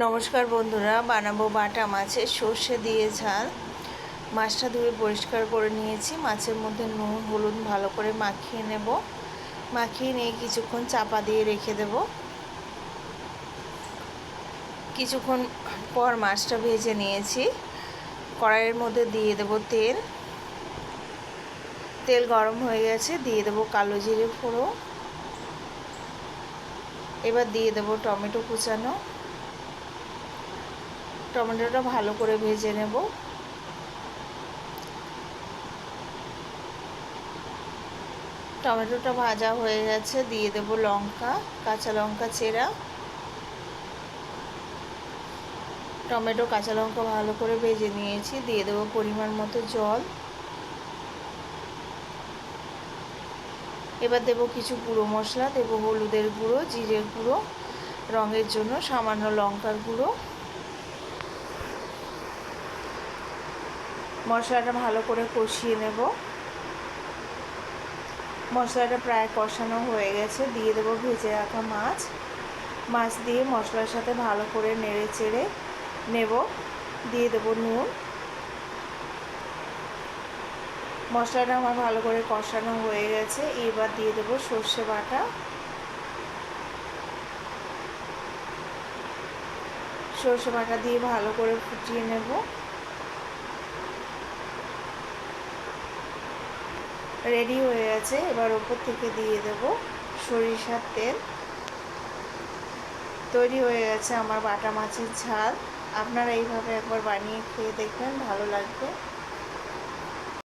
নমস্কার বন্ধুরা, বানাবো বাটা মাছের সর্ষে দিয়ে ঝাল। মাছটা ধুয়ে পরিষ্কার করে নিয়েছি। মাছের মধ্যে নুন, হলুদ ভালো করে মাখিয়ে নেব। মাখিয়ে নিয়ে কিছুক্ষণ চাপা দিয়ে রেখে দেব। কিছুক্ষণ পর মাছটা ভেজে নিয়েছি। কড়াইয়ের মধ্যে দিয়ে দেব তেল। তেল গরম হয়ে গেছে, দিয়ে দেবো কালো জিরে ফোড়ো এবার দিয়ে দেবো টমেটো কুচানো। টমেটোটা ভালো করে ভেজে নেব। টমেটোটা ভাজা হয়ে গেছে, দিয়ে দেব লঙ্কা, কাঁচা লঙ্কা চেরা। টমেটো, কাঁচা লঙ্কা ভালো করে ভেজে নিয়েছি, দিয়ে দেবো পরিমাণ মতো জল। এবার দেব কিছু গুঁড়ো মশলা, দেব হলুদের গুঁড়ো, জিরের গুঁড়ো, রঙের জন্য সামান্য লঙ্কার গুঁড়ো। মশলাটা ভালো করে কষিয়ে নেব। মশলাটা প্রায় কষানো হয়ে গেছে। দিয়ে দেবো ভেজে রাখা মাছ। মাছ দিয়ে মশলার সাথে ভালো করে নেড়ে চেড়ে নেব। দিয়ে দেবো নুন। মশলাটা আমার ভালো করে কষানো হয়ে গেছে। এবার দিয়ে দেবো সর্ষে বাটা। সর্ষে বাটা দিয়ে ভালো করে ফুটিয়ে নেব। রেডি হয়ে গেছে। এবার ওপর থেকে দিয়ে দেব সরিষার তেল। তৈরি হয়ে গেছে আমার বাটা মাছের ঝাল। আপনারা এইভাবে একবার বানিয়ে খেয়ে দেখবেন, ভালো লাগবে।